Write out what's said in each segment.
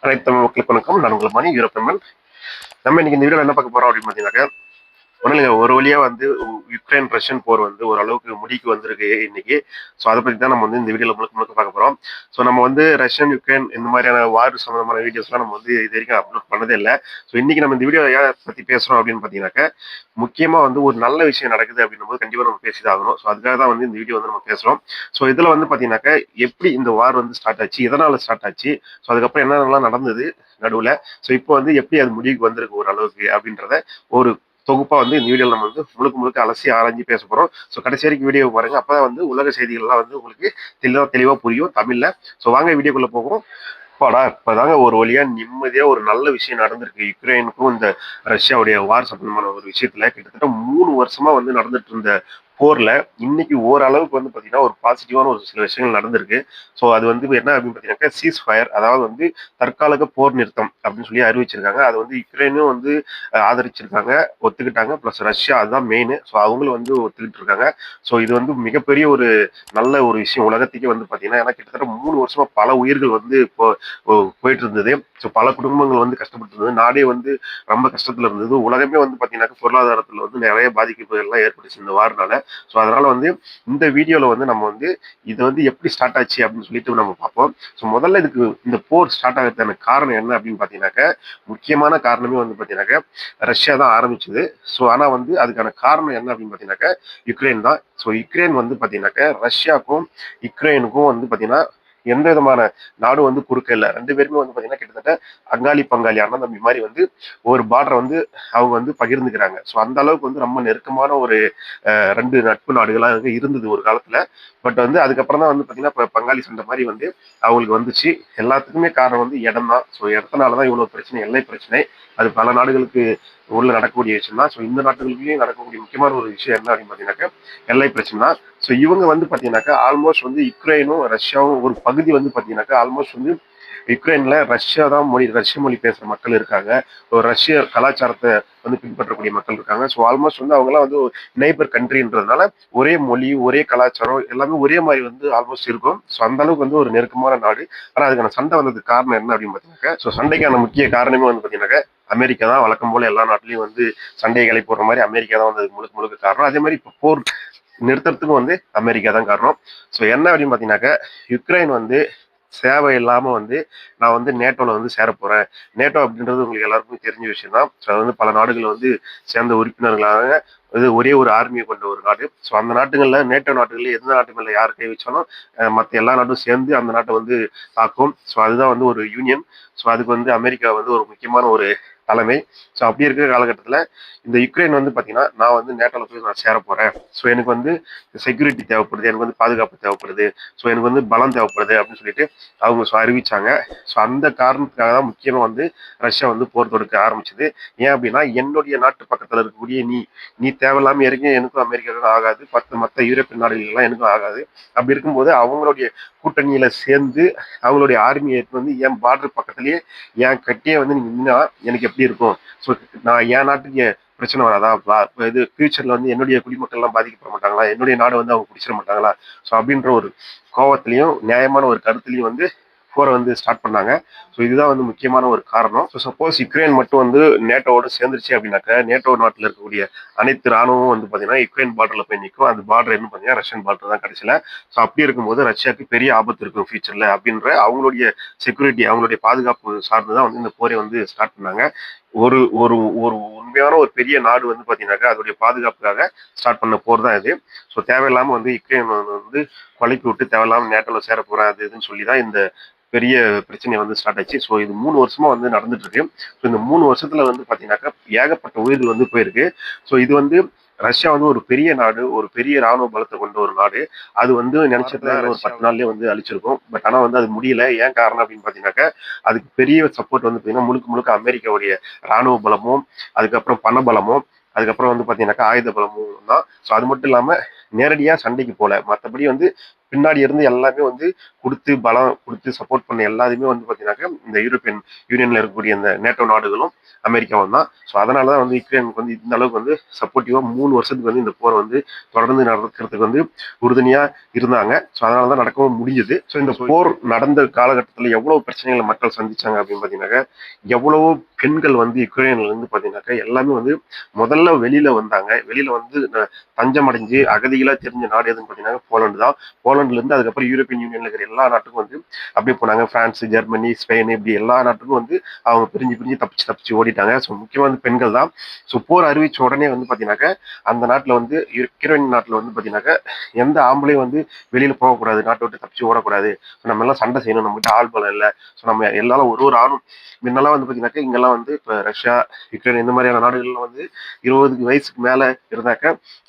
அனைத்து மக்களுக்கு வணக்கம். நான் உங்கள் மணி யூரோப்பியன் நம்ம இன்னைக்கு இந்த வீடியோவில் என்ன பார்க்க போறோம் அப்படின்னு பார்த்தீங்கன்னாக்க ஒன்றும் இல்லைங்க ஒரு வழியா வந்து யுக்ரைன் ரஷ்யன் போர் வந்து ஓரளவுக்கு முடிக்கு வந்திருக்கு இன்னைக்கு. ஸோ அதை பற்றி தான் நம்ம வந்து இந்த வீடியோவில் முழுக்க முழுக்க பார்க்க போறோம். ஸோ நம்ம வந்து ரஷ்யன் யுக்ரைன் இந்த மாதிரியான வார் சம்மந்தமான வீடியோஸ்லாம் நம்ம வந்து இது வரைக்கும் அப்லோட் பண்ணதே இல்லை. ஸோ இன்னைக்கு நம்ம இந்த வீடியோ ஏன் பற்றி பேசுறோம் அப்படின்னு பார்த்தீங்கன்னாக்கா முக்கியமாக வந்து ஒரு நல்ல விஷயம் நடக்குது அப்படின்னும் போது கண்டிப்பாக நம்ம பேசி தான் ஆகணும். ஸோ அதுக்காக தான் வந்து இந்த வீடியோ வந்து நம்ம பேசுறோம். ஸோ இதில் வந்து பார்த்தீங்கன்னாக்க எப்படி இந்த வார் வந்து ஸ்டார்ட் ஆச்சு எதனால ஸ்டார்ட் ஆச்சு ஸோ அதுக்கப்புறம் என்னென்னலாம் நடந்தது நடுவில் ஸோ இப்போ வந்து எப்படி அது முடிவுக்கு வந்திருக்கு ஒரு அளவுக்கு அப்படின்றத ஒரு தொகுப்பா வந்து இந்த வீடியோவில் நம்ம வந்து முழுக்க முழுக்க அலசி ஆராய்ஞ்சு பேச போறோம். ஸோ கடைசி வரைக்கும் வீடியோ பாருங்க. அப்போ வந்து உலக செய்திகள்லாம் வந்து உங்களுக்கு தெளிவா தெளிவா புரியும் தமிழ்ல. ஸோ வாங்க வீடியோக்குள்ளே போகிறோம் அப்பாடா இப்பதாங்க ஒரு வழியா நிம்மதியா ஒரு நல்ல விஷயம் நடந்திருக்கு. யுக்ரைனுக்கும் இந்த ரஷ்யாவுடைய வார் சம்பந்தமான ஒரு விஷயத்துல கிட்டத்தட்ட மூணு வருஷமா வந்து நடந்துட்டு இருந்த போரில் இன்னைக்கு ஓரளவுக்கு வந்து பார்த்தீங்கன்னா ஒரு பாசிட்டிவான ஒரு சில விஷயங்கள் நடந்திருக்கு. ஸோ அது வந்து என்ன அப்படின்னு பார்த்தீங்கன்னாக்கா சீஸ் ஃபயர் அதாவது வந்து தற்காலிக போர் நிறுத்தம் அப்படின்னு சொல்லி அறிவிச்சிருக்காங்க. அது வந்து யுக்ரைனும் வந்து ஆதரிச்சிருக்காங்க ஒத்துக்கிட்டாங்க. ப்ளஸ் ரஷ்யா அதுதான் மெயின் ஸோ அவங்களும் வந்து ஒத்துக்கிட்டு இருக்காங்க. ஸோ இது வந்து மிகப்பெரிய ஒரு நல்ல ஒரு விஷயம். உலகத்துக்கே வந்து பார்த்தீங்கன்னா ஏன்னா கிட்டத்தட்ட மூணு வருஷமா பல உயிர்கள் வந்து இப்போ போயிட்டு இருந்தது. ஸோ பல குடும்பங்கள் வந்து கஷ்டப்பட்டு இருந்தது. நாடே வந்து ரொம்ப கஷ்டத்தில் இருந்தது. உலகமே வந்து பார்த்தீங்கன்னா பொருளாதாரத்தில் வந்து நிறைய பாதிப்புகள்லாம் ஏற்பட்டுச்சு இந்த வாரனால. ஸோ அதனால வந்து இந்த வீடியோவில் வந்து நம்ம வந்து இது வந்து எப்படி ஸ்டார்ட் ஆச்சு அப்படின்னு சொல்லிட்டு நம்ம பார்ப்போம். ஸோ முதல்ல இதுக்கு இந்த போர் ஸ்டார்ட் ஆகிறதுக்கான காரணம் என்ன அப்படின்னு பார்த்தீங்கன்னாக்கா முக்கியமான காரணமே வந்து பார்த்தீங்கன்னாக்கா ரஷ்யா தான் ஆரம்பிச்சது. ஸோ ஆனால் வந்து அதுக்கான காரணம் என்ன அப்படின்னு பார்த்தீங்கன்னாக்கா யுக்ரைன் தான். ஸோ யுக்ரைன் வந்து பார்த்தீங்கன்னாக்கா ரஷ்யாவுக்கும் யுக்ரைனுக்கும் வந்து பார்த்தீங்கன்னா எந்த விதமான நாடும் வந்து குறுக்க இல்லை. ரெண்டு பேருமே வந்து பார்த்தீங்கன்னா கிட்டத்தட்ட அங்காளி பங்காளி அண்ணன் தம்பி மாதிரி வந்து ஒரு பார்டரை வந்து அவங்க வந்து பகிர்ந்துக்கிறாங்க. ஸோ அந்த அளவுக்கு வந்து ரொம்ப நெருக்கமான ஒரு ரெண்டு நட்பு நாடுகளாக இருந்தது ஒரு காலத்தில். பட் வந்து அதுக்கப்புறம் தான் வந்து பார்த்தீங்கன்னா இப்போ பங்காளி சண்டை மாதிரி வந்து அவங்களுக்கு வந்துச்சு. எல்லாத்துக்குமே காரணம் வந்து இடம் தான் ஸோ இடத்தினால தான் இவ்வளோ பிரச்சனை எல்லை பிரச்சனை. அது பல நாடுகளுக்கு ஊரில் நடக்கக்கூடிய விஷயம் தான் ஸோ இந்த நாட்டுகளுக்குள்ளேயும் நடக்கக்கூடிய முக்கியமான ஒரு விஷயம் என்ன அப்படின்னு பார்த்தீங்கன்னாக்கா எல்லை பிரச்சனை தான் ஸோ இவங்க வந்து பார்த்தீங்கன்னாக்கா ஆல்மோஸ்ட் வந்து யுக்ரைனும் ரஷ்யாவும் ஒரு பகுதி வந்து பார்த்தீங்கன்னாக்கா ஆல்மோஸ்ட் வந்து யுக்ரைன்ல ரஷ்யா தான் மொழி ரஷ்ய மொழி பேசுற மக்கள் இருக்காங்க. ஒரு ரஷ்ய கலாச்சாரத்தை வந்து பின்பற்றக்கூடிய மக்கள் இருக்காங்க. ஸோ ஆல்மோஸ்ட் வந்து அவங்களாம் வந்து நெய்பர் கண்ட்ரின்றதுனால ஒரே மொழி ஒரே கலாச்சாரம் எல்லாமே ஒரே மாதிரி வந்து ஆல்மோஸ்ட் இருக்கும். ஸோ அந்த அளவுக்கு வந்து ஒரு நெருக்கமான நாடு. ஆனால் அதுக்கான சண்டை வந்ததுக்கு காரணம் என்ன அப்படின்னு பார்த்தீங்கன்னாக்கா ஸோ சண்டைக்கான முக்கிய காரணமே வந்து பார்த்தீங்கன்னாக்கா அமெரிக்கா தான். வழக்கம் போல எல்லா நாட்டிலையும் வந்து சண்டைகளை போடுற மாதிரி அமெரிக்கா தான் வந்து முழுக்க முழுக்க காரணம். அதே மாதிரி இப்போ போர் நிறுத்துறதுக்கும் வந்து அமெரிக்கா தான் காரணம். ஸோ என்ன அப்படின்னு பார்த்தீங்கன்னாக்கா யுக்ரைன் வந்து சேவை இல்லாமல் வந்து நான் வந்து நேட்டோவில் வந்து சேர போகிறேன் நேட்டோ அப்படின்றது உங்களுக்கு எல்லாருக்கும் தெரிஞ்ச விஷயம் தான் ஸோ அது வந்து பல நாடுகள் வந்து சேர்ந்த உறுப்பினர்களாக இது ஒரே ஒரு ஆர்மியை கொண்ட ஒரு நாடு. ஸோ அந்த நாட்டுகளில் நேட்டோ நாட்டுகளில் எந்த நாட்டுகளில் யார் கை வச்சாலும் மற்ற எல்லா நாட்டும் சேர்ந்து அந்த நாட்டை வந்து தாக்கும். ஸோ அதுதான் வந்து ஒரு யூனியன் ஸோ அதுக்கு வந்து அமெரிக்கா வந்து ஒரு முக்கியமான ஒரு தலைமை. ஸோ அப்படி இருக்கிற காலகட்டத்தில் இந்த யுக்ரைன் வந்து பார்த்தீங்கன்னா நான் வந்து நேட்டோல போய் நான் சேர போகிறேன் ஸோ எனக்கு வந்து செக்யூரிட்டி தேவைப்படுது எனக்கு வந்து பாதுகாப்பு தேவைப்படுது. ஸோ எனக்கு வந்து பலம் தேவைப்படுது அப்படின்னு சொல்லிட்டு அவங்க ஸோ அறிவிச்சாங்க. ஸோ அந்த காரணத்துக்காக தான் முக்கியமாக வந்து ரஷ்யா வந்து போர் தொடுக்க ஆரம்பிச்சது. ஏன் அப்படின்னா என்னுடைய நாட்டு பக்கத்தில் இருக்கக்கூடிய நீ நீ தேவையில்லாமல் இறங்கி எனக்கும் அமெரிக்காவுக்கும் ஆகாது. பத்து மற்ற யூரோப்பியன் நாடுகள்லாம் எனக்கும் ஆகாது. அப்படி இருக்கும்போது அவங்களுடைய கூட்டணியில் சேர்ந்து அவங்களுடைய ஆர்மியை எடுத்து வந்து என் பார்டர் பக்கத்துலேயே என் கட்டியே வந்து நீங்கள் நின்னா எனக்கு எப்படி இருக்கும்? ஸோ நான் என் நாட்டுக்கு பிரச்சனை வராதா? இது ஃபியூச்சரில் வந்து என்னுடைய குடிமக்கள்லாம் பாதிக்கப்பட மாட்டாங்களா? என்னுடைய நாடு வந்து அவங்க பிடிச்சிட மாட்டாங்களா? ஸோ அப்படின்ற ஒரு கோவத்திலையும் நியாயமான ஒரு கருத்துலையும் வந்து போரை வந்து ஸ்டார்ட் பண்ணாங்க. ஸோ இதுதான் வந்து முக்கியமான ஒரு காரணம். ஸோ சப்போஸ் யுக்ரைன் மட்டும் வந்து நேட்டோவோட சேர்ந்துருச்சு அப்படின்னாக்கா நேட்டோ நாட்டில் இருக்கக்கூடிய அனைத்து ராணுவமும் வந்து பார்த்தீங்கன்னா யுக்ரைன் பார்டரில் போய் நிற்கும் அந்த பார்டர் என்ன பார்த்தீங்கன்னா ரஷ்யன் பார்டர் தான் கடைசியில் ஸோ அப்படி இருக்கும்போது ரஷ்யாவுக்கு பெரிய ஆபத்து இருக்கும் ஃபியூச்சரில் அப்படின்ற அவங்களுடைய செக்யூரிட்டி அவங்களுடைய பாதுகாப்பு சார்ந்து தான் வந்து இந்த போரை வந்து ஸ்டார்ட் பண்ணாங்க. ஒரு ஒரு ஒரு உண்மையான ஒரு பெரிய நாடு வந்து பார்த்தீங்கன்னாக்கா அதோடைய பாதுகாப்புக்காக ஸ்டார்ட் பண்ண போர் தான் இது. ஸோ தேவையில்லாமல் வந்து யுக்ரைன் வந்து குழப்பி விட்டு தேவையில்லாமல் நேட்டோவில் சேர போகிறேன் அது இதுன்னு சொல்லி தான் இந்த பெரிய பிரச்சனை வந்து ஸ்டார்ட் ஆச்சு. ஸோ இது மூணு வருஷமா வந்து நடந்துட்டு இருக்கு ஸோ இந்த மூணு வருஷத்துல வந்து பார்த்தீங்கன்னாக்கா ஏகப்பட்ட உயிர்கள் வந்து போயிருக்கு. ஸோ இது வந்து ரஷ்யா வந்து ஒரு பெரிய நாடு ஒரு பெரிய ராணுவ பலத்தை கொண்ட ஒரு நாடு. அது வந்து நினைச்சதுல ஒரு பத்து நாள்லயே வந்து அழிச்சிருக்கும். பட் ஆனா வந்து அது முடியல. ஏன் காரணம் அப்படின்னு பாத்தீங்கன்னாக்கா அதுக்கு பெரிய சப்போர்ட் வந்து பாத்தீங்கன்னா முழுக்க முழுக்க அமெரிக்காவுடைய ராணுவ பலமும் அதுக்கப்புறம் பண பலமும் அதுக்கப்புறம் வந்து பாத்தீங்கன்னாக்கா ஆயுத பலமும் தான் ஸோ அது மட்டும் இல்லாம நேரடியா சண்டைக்கு போல. மற்றபடி வந்து பின்னாடி இருந்து எல்லாமே வந்து கொடுத்து பலம் கொடுத்து சப்போர்ட் பண்ண எல்லாத்தையுமே வந்து பார்த்தீங்கன்னாக்கா இந்த யூரோப்பியன் யூனியன்ல இருக்கக்கூடிய இந்த நேட்டோ நாடுகளும் அமெரிக்காவும் தான். ஸோ அதனால தான் வந்து யுக்ரைனுக்கு வந்து இந்த அளவுக்கு வந்து சப்போர்ட்டிவாக மூணு வருஷத்துக்கு வந்து இந்த போரை வந்து தொடர்ந்து நடக்கிறதுக்கு வந்து உறுதுணையாக இருந்தாங்க. ஸோ அதனால தான் நடக்கவும் முடிஞ்சது. ஸோ இந்த போர் நடந்த காலகட்டத்தில் எவ்வளவு பிரச்சனைகளை மக்கள் சந்திச்சாங்க அப்படின்னு பார்த்தீங்கன்னாக்கா எவ்வளவோ பெண்கள் வந்து யுக்ரைன்ல இருந்து பார்த்தீங்கன்னாக்கா எல்லாமே வந்து முதல்ல வெளியில வந்தாங்க. வெளியில வந்து ந- தஞ்சம் அடைஞ்சு அகதிகளா தெரிஞ்ச நாடு எதுன்னு பார்த்தீங்கன்னா போலந்து தான். போலந்துல போலண்ட்லேருந்து அதுக்கப்புறம் யூரோப்பியன் யூனியன் இருக்கிற எல்லா நாட்டுக்கும் வந்து அப்படியே போனாங்க. பிரான்ஸ் ஜெர்மனி ஸ்பெயின் இப்படி எல்லா நாட்டுக்கும் வந்து அவங்க பிரிஞ்சு பிரிஞ்சு தப்பிச்சு தப்பிச்சு ஓடிட்டாங்க. ஸோ முக்கியமாக வந்து பெண்கள் தான். ஸோ போர் அறிவிச்ச உடனே வந்து பார்த்தீங்கன்னாக்கா அந்த நாட்டில் வந்து யூரோப்பியன் நாட்டில் வந்து பார்த்தீங்கன்னாக்கா எந்த ஆம்பளையும் வந்து வெளியில் போகக்கூடாது. நாட்டை விட்டு தப்பிச்சு ஓடக்கூடாது. ஸோ நம்ம எல்லாம் சண்டை செய்யணும். நம்மகிட்ட ஆள் பலம் இல்லை. ஸோ நம்ம எல்லாரும் ஒரு ஒரு ஆணும். முன்னெல்லாம் வந்து பார்த்தீங்கன்னாக்கா இங்கெல்லாம் வந்து இப்போ ரஷ்யா யுக்ரைன் இந்த மாதிரியான நாடுகள்ல வந்து இருபது வயசுக்கு மேலே இருந்தாக்க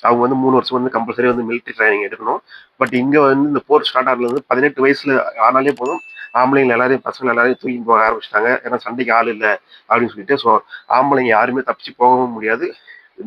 அவங்க வந்து மூணு வருஷம் வந்து கம்பல்சரி வந்து மிலிட்டரி ட்ரைனிங் எடுக்கணும். பட் இங்க வந்து இந்த போர் ஸ்டார்ட் ஆனதுல பதினெட்டு வயசுல ஆனாலே போதும். ஆம்பளைங்க எல்லாரையும் பசங்க எல்லாரையும் தூக்கி போக ஆரம்பிச்சிட்டாங்க. ஏன்னா சண்டைக்கு ஆள் இல்லை அப்படின்னு சொல்லிட்டு ஸோ ஆம்பளைங்க யாருமே தப்பிச்சு போகவும் முடியாது.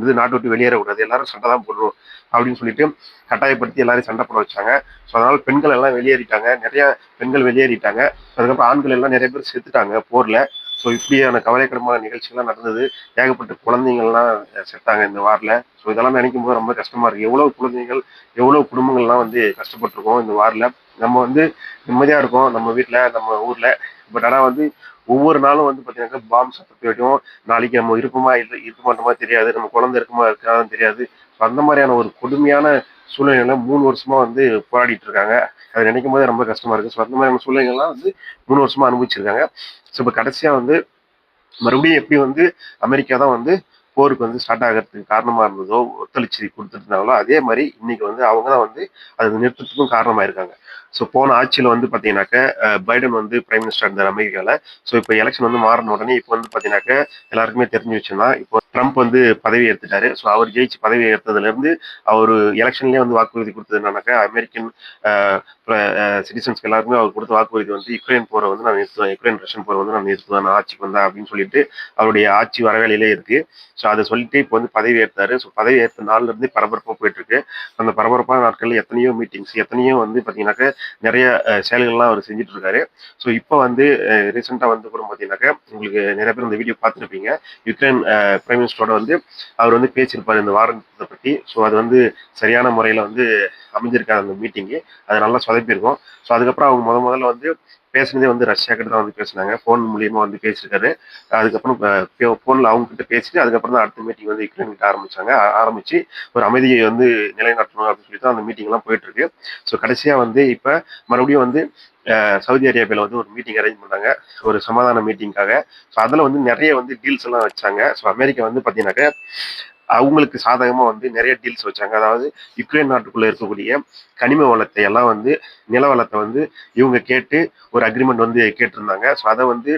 இது நாட்டை விட்டு வெளியேறக்கூடாது எல்லாரும் சண்டை தான் போடுறோம் அப்படின்னு சொல்லிட்டு கட்டாயப்படுத்தி எல்லாரையும் சண்டை போட வச்சாங்க. ஸோ அதனால பெண்கள் எல்லாம் வெளியேறிட்டாங்க. நிறைய பெண்கள் வெளியேறிட்டாங்க. அதுக்கப்புறம் ஆண்கள் எல்லாம் நிறைய பேர் செத்துட்டாங்க போர்ல. ஸோ இப்படியான கவலைக்கிடமான நிகழ்ச்சிகள்லாம் நடந்தது. ஏகப்பட்ட குழந்தைங்கள்லாம் செத்தாங்க இந்த வாரில். ஸோ இதெல்லாம் நினைக்கும் போது ரொம்ப கஷ்டமாக இருக்குது எவ்வளோ குழந்தைகள் எவ்வளோ குடும்பங்கள்லாம் வந்து கஷ்டப்பட்டிருக்கோம் இந்த வாரில். நம்ம வந்து நிம்மதியாக இருக்கோம் நம்ம வீட்டில் நம்ம ஊரில். பட் ஆனால் வந்து ஒவ்வொரு நாளும் வந்து பார்த்தீங்கன்னா பாம்பு சத்தத்தை வரைக்கும் நாளைக்கு நம்ம இருப்போமா இல்லை இருக்க மாட்டோமா தெரியாது. நம்ம குழந்தை இருக்குமா இருக்காதுன்னு தெரியாது. ஸோ அந்த மாதிரியான ஒரு கொடுமையான சூழ்நிலையில மூணு வருஷமா வந்து போராடிட்டு இருக்காங்க. அதை நினைக்கும் போதே ரொம்ப கஷ்டமா இருக்கு. ஸோ அந்த மாதிரியான சூழ்நிலைகள்லாம் வந்து மூணு வருஷமா அனுபவிச்சிருக்காங்க. ஸோ இப்போ கடைசியா வந்து மறுபடியும் எப்படி வந்து அமெரிக்கா தான் வந்து போருக்கு வந்து ஸ்டார்ட் ஆகிறதுக்கு காரணமா இருந்ததோ ஒத்துழைச்சி கொடுத்துட்டு இருந்தாங்களோ அதே மாதிரி இன்னைக்கு வந்து அவங்க தான் வந்து அது நிறுத்தத்துக்கும் காரணமாயிருக்காங்க. ஸோ போன ஆட்சியில் வந்து பார்த்தீங்கன்னாக்க பைடன் வந்து பிரைம் மினிஸ்டர் இருந்தார் அமெரிக்காவில் ஸோ இப்போ எலெக்ஷன் வந்து மாறின உடனே இப்போ வந்து பார்த்தீங்கன்னாக்க எல்லாருக்குமே தெரிஞ்சு வச்சுன்னா இப்போ ட்ரம்ப் வந்து பதவி ஏற்றுட்டாரு ஸோ அவர் ஜெயிச்சு பதவி ஏற்றதுலேருந்து அவர் எலெக்ஷன்லேயே வந்து வாக்குறுதி கொடுத்தது என்னன்னாக்கா அமெரிக்கன் சிட்டிசன்ஸ்க்கு எல்லாருக்குமே அவர் கொடுத்த வாக்குறுதி வந்து யுக்ரைன் போரை வந்து நான் நிறுத்துவேன் யுக்ரைன் ரஷ்யன் போரை வந்து நான் நிறுத்துவேன் நான் ஆட்சிக்கு வந்தேன் அப்படின்னு சொல்லிட்டு அவருடைய ஆட்சி வரவேலையிலே இருக்கு. ஸோ அதை சொல்லிட்டு இப்போ வந்து பதவி ஏற்றாரு ஸோ பதவி ஏற்ற நாள்ல இருந்து பரபரப்பாக போயிட்டு இருக்கு. அந்த பரபரப்பான நாட்களில் எத்தனையோ மீட்டிங்ஸ் எத்தனையோ வந்து பார்த்தீங்கன்னாக்க நிறைய செயல்கள்லாம் அவர் செஞ்சுட்டு இருக்காரு ஸோ இப்போ வந்து ரீசெண்டாக வந்து கூட பார்த்தீங்கன்னாக்க உங்களுக்கு நிறைய பேர் இந்த வீடியோ பார்த்துருப்பீங்க யுக்ரைன் பிரைம் மினிஸ்டரோட வந்து அவர் வந்து பேசியிருப்பார் இந்த வாரத்தை பற்றி ஸோ அது வந்து சரியான முறையில் வந்து அமைஞ்சிருக்காரு அந்த மீட்டிங்கு அது நல்லா சொதப்பியிருக்கும். ஸோ அதுக்கப்புறம் அவங்க முத முதல்ல வந்து பேசுனதே வந்து ரஷ்யா கிட்ட தான் வந்து பேசினாங்க. ஃபோன் மூலியமா வந்து பேசியிருக்காரு. அதுக்கப்புறம் ஃபோனில் அவங்க கிட்ட பேசிட்டு அதுக்கப்புறம் தான் அடுத்த மீட்டிங் வந்து யுக்ரைன் கிட்ட ஆரம்பிச்சாங்க. ஆரம்பிச்சு ஒரு அமைதியை வந்து நிலைநாட்டணும் அப்படின்னு சொல்லி தான் அந்த மீட்டிங் எல்லாம் போயிட்டு இருக்கு ஸோ கடைசியா வந்து இப்போ மறுபடியும் வந்து சவுதி அரேபியாவில் வந்து ஒரு மீட்டிங் அரேஞ்ச் பண்ணாங்க. ஒரு சமாதான மீட்டிங்காக ஸோ அதில் வந்து நிறைய வந்து டீல்ஸ் எல்லாம் வச்சாங்க. ஸோ அமெரிக்கா வந்து பார்த்தீங்கன்னாக்க அவங்களுக்கு சாதகமாக வந்து நிறைய டீல்ஸ் வச்சாங்க. அதாவது யுக்ரைன் நாட்டுக்குள்ளே இருக்கக்கூடிய கனிம வளத்தை எல்லாம் வந்து நில வளத்தை வந்து இவங்க கேட்டு ஒரு அக்ரிமெண்ட் வந்து கேட்டிருந்தாங்க. ஸோ அதை வந்து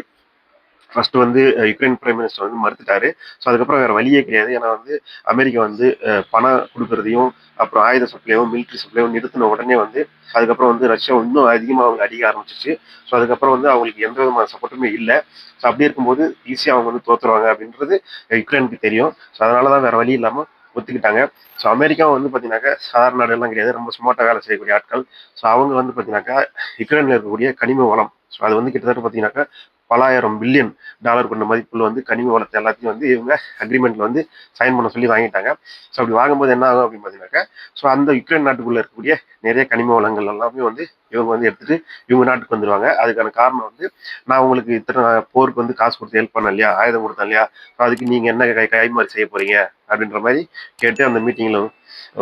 ஃபர்ஸ்ட் வந்து யுக்ரைன் பிரைம் மினிஸ்டர் வந்து மறுத்துட்டாரு. ஸோ அதுக்கப்புறம் வேற வழியே கிடையாது. ஏன்னா வந்து அமெரிக்கா வந்து பணம் கொடுக்கறதையும் அப்புறம் ஆயுத சப்ளையும் மிலிட்ரி சப்ளையும் நிறுத்தின உடனே வந்து அதுக்கப்புறம் வந்து ரஷ்யா இன்னும் அதிகமாக அவங்க அடிக்க ஆரம்பிச்சிச்சு ஸோ அதுக்கப்புறம் வந்து அவங்களுக்கு எந்த விதமான சப்போர்ட்டுமே இல்லை. ஸோ அப்படி இருக்கும்போது ஈஸியாக அவங்க வந்து தோத்துருவாங்க அப்படின்றது யுக்ரைனுக்கு தெரியும். ஸோ அதனால தான் வேற வழி இல்லாமல் ஒத்துக்கிட்டாங்க. ஸோ அமெரிக்கா வந்து பார்த்தீங்கன்னாக்கா சாதாரண நாடுகள்லாம் கிடையாது. ரொம்ப ஸ்மார்ட்டாக வேலை செய்யக்கூடிய ஆட்கள். ஸோ அவங்க வந்து பார்த்தீங்கன்னாக்கா யுக்ரைனில் இருக்கக்கூடிய கனிம வளம். ஸோ அது வந்து கிட்டத்தட்ட பார்த்தீங்கன்னாக்கா பலாயிரம் பில்லியன் டாலர் கொண்ட மதிப்புள்ள வந்து கனிம வளத்தை எல்லாத்தையும் வந்து இவங்க அக்ரிமெண்ட்ல வந்து சைன் பண்ண சொல்லி வாங்கிட்டாங்க. ஸோ அப்படி வாங்கும்போது என்ன ஆகும் அப்படின்னு பார்த்தீங்கன்னாக்கா ஸோ அந்த யுக்ரைன் நாட்டுக்குள்ளே இருக்கக்கூடிய நிறைய கனிம வளங்கள் எல்லாமே வந்து இவங்க வந்து எடுத்துட்டு இவங்க நாட்டுக்கு வந்துருவாங்க. அதுக்கான காரணம் வந்து நான் உங்களுக்கு இத்தனை போருக்கு வந்து காசு கொடுத்து ஹெல்ப் பண்ண இல்லையா? ஆயுதம் கொடுத்தேன் இல்லையா? ஸோ அதுக்கு நீங்கள் என்ன கை கைமாறி செய்ய போறீங்க? அப்படின்ற மாதிரி கேட்டு அந்த மீட்டிங்கில்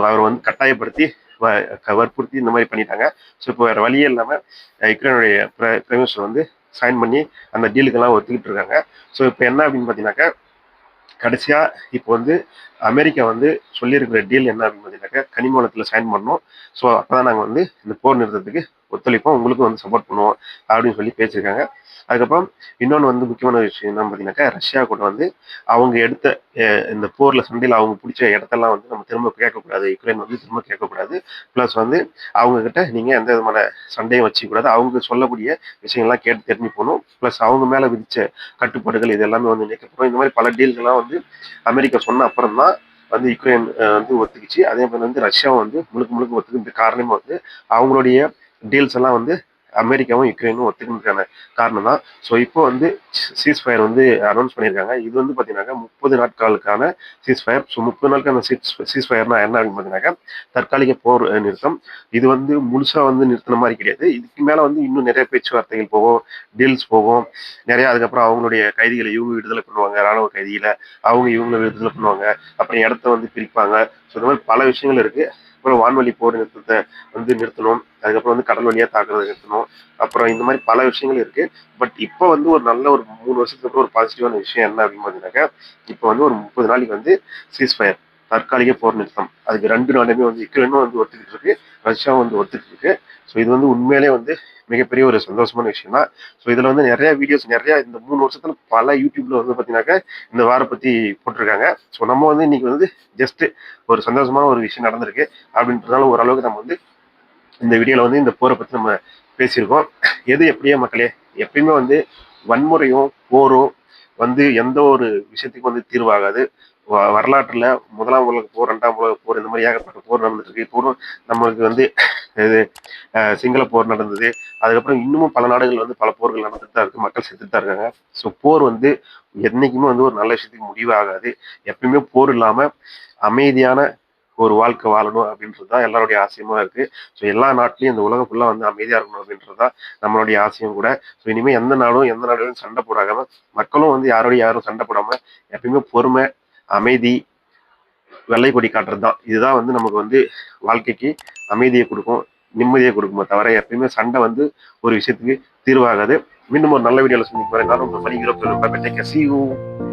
அவர் வந்து கட்டாயப்படுத்தி வ- வற்புறுத்தி இந்த மாதிரி பண்ணிட்டாங்க. ஸோ இப்போ வேறு வழியே இல்லாமல் யுக்ரைனுடைய பிரைம் மினிஸ்டர் வந்து சைன் பண்ணி அந்த டீலுக்கெல்லாம் ஒத்துக்கிட்டு இருக்காங்க. ஸோ இப்போ என்ன அப்படின்னு பார்த்தீங்கன்னாக்கா கடைசியாக இப்போ வந்து அமெரிக்கா வந்து சொல்லியிருக்கிற டீல் என்ன அப்படின்னு பார்த்தீங்கன்னாக்கா கனிமூலத்தில் சைன் பண்ணோம். ஸோ அப்போ தான் நாங்கள் வந்து இந்த போர் நிறுத்தத்துக்கு ஒத்துழைப்போம் உங்களுக்கும் வந்து சப்போர்ட் பண்ணுவோம் அப்படின்னு சொல்லி பேசியிருக்காங்க. அதுக்கப்புறம் இன்னொன்று வந்து முக்கியமான விஷயம் என்ன பார்த்தீங்கன்னாக்கா ரஷ்யா கூட வந்து அவங்க எடுத்த இந்த போர்ல சண்டையில் அவங்க பிடிச்ச இடத்தெல்லாம் வந்து நம்ம திரும்ப கேட்கக்கூடாது. யுக்ரைன் வந்து திரும்ப கேட்கக்கூடாது. ப்ளஸ் வந்து அவங்க கிட்ட நீங்க எந்த விதமான சண்டையும் வச்சுக்கூடாது அவங்க சொல்லக்கூடிய விஷயங்கள்லாம் கேட்டு தெரிஞ்சு போகணும். ப்ளஸ் அவங்க மேல விதிச்ச கட்டுப்பாடுகள் இது எல்லாமே வந்து நீக்கப்படும். இந்த மாதிரி பல டீல்கள்லாம் வந்து அமெரிக்கா சொன்ன அப்புறம் தான் வந்து யுக்ரைன் வந்து ஒத்துக்கிச்சு. அதே மாதிரி வந்து ரஷ்யாவும் வந்து முழுக்க முழுக்க ஒத்துக்கு காரணமும் வந்து அவங்களுடைய டீல்ஸ் எல்லாம் வந்து அமெரிக்காவும் யுக்ரைனும் ஒத்துக்கிறதுக்கான காரணம் தான் ஸோ இப்போ வந்து சீஸ் ஃபயர் வந்து அனௌன்ஸ் பண்ணியிருக்காங்க. இது வந்து பார்த்தீங்கன்னாக்கா முப்பது நாட்களுக்கான சீஸ் ஃபயர் ஸோ முப்பது நாட்களுக்கான சீஸ் சீஸ் ஃபயர்னா என்ன அப்படின்னு பார்த்தீங்கன்னாக்கா தற்காலிக போர் நிறுத்தம். இது வந்து முழுசாக வந்து நிறுத்தின மாதிரி கிடையாது. இதுக்கு மேலே வந்து இன்னும் நிறைய பேச்சுவார்த்தைகள் போகும் டீல்ஸ் போகும். நிறைய அதுக்கப்புறம் அவங்களுடைய கைதிகளை இவங்க விடுதலை பண்ணுவாங்க ராணுவ கைதிகளை. அவங்க இவங்களை விடுதலை பண்ணுவாங்க. அப்புறம் இடத்த வந்து பிரிப்பாங்க. ஸோ இந்த மாதிரி பல விஷயங்கள் இருக்குது அப்புறம் வான்வழி போர் நிறுத்தத்தை வந்து நிறுத்தணும். அதுக்கப்புறம் வந்து கடல் வழியாக தாக்குறதை நிறுத்தணும். அப்புறம் இந்த மாதிரி பல விஷயங்கள் இருக்கு. பட் இப்போ வந்து ஒரு நல்ல ஒரு மூணு வருஷத்துக்கு அப்புறம் ஒரு பாசிட்டிவான விஷயம் என்ன அப்படின்னு பார்த்தீங்கன்னாக்கா இப்போ வந்து ஒரு முப்பது நாளைக்கு வந்து சீஸ்ஃபயர் தற்காலிக போர் நிறுத்தம். அதுக்கு ரெண்டு நாடுமே வந்து யுக்ரைனும் வந்து ஒத்துக்கிட்டு இருக்கு ரஷ்யாவும் வந்து ஒத்துக்கிட்டு இருக்கு ஸோ இது வந்து உண்மையிலே வந்து மிகப்பெரிய ஒரு சந்தோஷமான விஷயம் தான் ஸோ இதில் வந்து நிறைய வீடியோஸ் நிறைய இந்த மூணு வருஷத்துல பல யூடியூப்ல வந்து பார்த்தீங்கன்னாக்கா இந்த வாரை பத்தி போட்டிருக்காங்க. ஸோ நம்ம வந்து இன்னைக்கு வந்து ஜஸ்ட் ஒரு சந்தோஷமான ஒரு விஷயம் நடந்திருக்கு அப்படின்றதால ஓரளவுக்கு நம்ம வந்து இந்த வீடியோவில் வந்து இந்த போரை பத்தி நம்ம பேசியிருக்கோம். எது எப்படியே மக்களே எப்பயுமே வந்து வன்முறையும் போரும் வந்து எந்த ஒரு விஷயத்துக்கும் வந்து தீர்வாகாது. வரலாற்றுல முதலாம் உலக போர் ரெண்டாம் உலக போர் இந்த மாதிரி ஏகப்பட்ட போர் நடந்துட்டு இருக்கு. நம்மளுக்கு வந்து இது சிங்கள போர் நடந்தது. அதுக்கப்புறம் இன்னமும் பல நாடுகள் வந்து பல போர்கள் நடந்துட்டு தான் இருக்கு. மக்கள் செத்துட்டு தான் இருக்காங்க. ஸோ போர் வந்து என்னைக்குமே வந்து ஒரு நல்ல விஷயத்துக்கு முடிவு ஆகாது எப்பயுமே போர் இல்லாம அமைதியான ஒரு வாழ்க்கை வாழணும் அப்படின்றது தான் எல்லாருடைய ஆசையமாக இருக்கு. ஸோ எல்லா நாட்டிலையும் இந்த உலகம் ஃபுல்லாக வந்து அமைதியாக இருக்கணும் அப்படின்றது தான் நம்மளுடைய ஆசையும் கூட. ஸோ இனிமேல் எந்த நாடும் எந்த நாடுகளும் சண்டை போடாம மக்களும் வந்து யாரோடய யாரும் சண்டை போடாமல் எப்பயுமே பொறுமை அமைதி வெள்ளை கொடி காட்டுறது தான் இதுதான் வந்து நமக்கு வந்து வாழ்க்கைக்கு அமைதியை கொடுக்கும் நிம்மதியை கொடுக்குமே தவிர எப்பயுமே சண்டை வந்து ஒரு விஷயத்துக்கு தீர்வாகாது. மீண்டும் ஒரு நல்ல வீடியோவில் சந்திக்கிறேன் நான் உங்க மணிக்கிறோம்